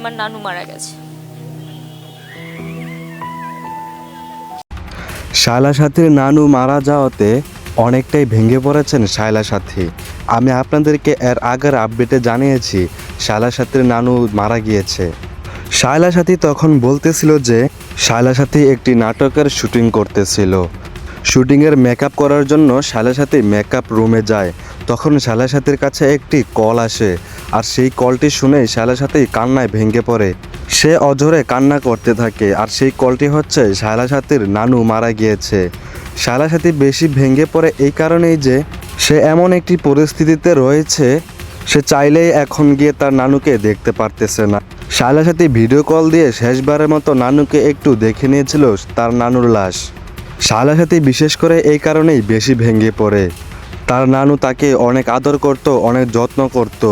আমার নানু মারা গেছে। শায়লা সাথীর নানু মারা যাওয়াতে অনেকটাই ভেঙে পড়েছেন শায়লা সাথী। আমি আপনাদেরকে এর আগের আপডেটে জানিয়েছি, শায়লা সাথীর নানু মারা গিয়েছে। শায়লা সাথী তখন বলতেছিল যে, শায়লা সাথী একটি নাটকের শুটিং করতেছিল। শুটিংয়ের মেকআপ করার জন্য শায়লা সাথী মেকআপ রুমে যায়। তখন শায়লা সাথীর কাছে একটি কল আসে আর সেই কলটি শুনেই শায়লা সাথেই কান্নায় ভেঙে পড়ে। সে অঝরে কান্না করতে থাকে আর সেই কলটি হচ্ছে শায়লা সাথীর নানু মারা গিয়েছে। শায়লা সাথী বেশি ভেঙে পড়ে এই কারণেই যে সে এমন একটি পরিস্থিতিতে রয়েছে, সে চাইলেই এখন গিয়ে তার নানুকে দেখতে পারতেছে না। শায়লা সাথী ভিডিও কল দিয়ে শেষবারের মতো নানুকে একটু দেখে নিয়েছিল তার নানুর লাশ। শায়লা সাথী বিশেষ করে এই কারণেই বেশি ভেঙে পড়ে। তার নানু তাকে অনেক আদর করত, অনেক যত্ন করত।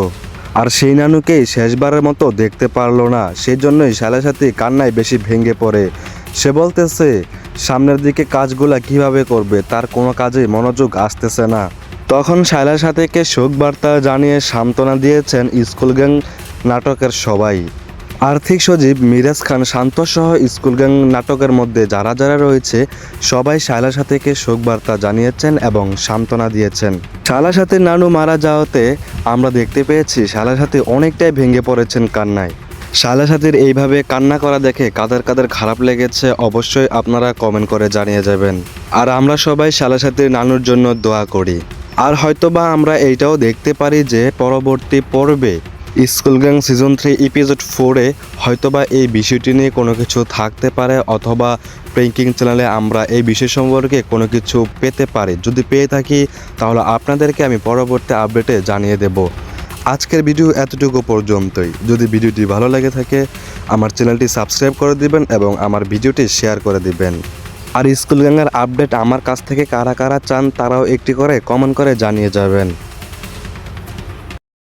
আর সেই নানুকেই শেষবারের মতো দেখতে পারল না। সেই জন্যই শালা সাথী কান্নায় বেশি ভেঙে পড়ে। সে বলতেছে, সামনের দিকে কাজগুলা কীভাবে করবে? তার কোনো কাজে মনোযোগ আসতেছে না। তখন শায়লা সাথীকে শোক বার্তা জানিয়ে সান্ত্বনা দিয়েছেন স্কুল গ্যাং নাটকের সবাই। আর্থিক সজীব মিরাজ খান শান্তসহ স্কুল গ্যাং নাটকের মধ্যে যারা যারা রয়েছে, সবাই শায়লা সাথীকে শোক বার্তা জানিয়েছেন এবং সান্ত্বনা দিয়েছেন। সাথীর নানু মারা যাওয়াতে আমরা দেখতে পেয়েছি সাথী অনেকটাই ভেঙে পড়েছেন কান্নায়। সাথীর এইভাবে কান্না করা দেখে কাদের কাদের খারাপ লেগেছে অবশ্যই আপনারা কমেন্ট করে জানিয়ে যাবেন। আর আমরা সবাই সাথীর নানুর জন্য দোয়া করি। আর হয়তোবা আমরা এইটাও দেখতে পারি যে পরবর্তী পর্বে school gang season three episode ফোরে হয়তোবা এই বিষয়টি নিয়ে কোনো কিছু থাকতে পারে, অথবা প্রেঙ্কিং চ্যানেলে আমরা এই বিষয় সম্পর্কে কোনো কিছু পেতে পারি। যদি পেয়ে থাকি, তাহলে আপনাদেরকে আমি পরবর্তী আপডেটে জানিয়ে দেব। আজকের ভিডিও এতটুকু পর্যন্তই। যদি ভিডিওটি ভালো লেগে থাকে, আমার চ্যানেলটি সাবস্ক্রাইব করে দিবেন এবং আমার ভিডিওটি শেয়ার করে দিবেন। আর স্কুল গ্যাংয়ের আপডেট আমার কাছ থেকে কারা কারা চান, তারাও একটি করে কমেন্ট করে জানিয়ে যাবেন।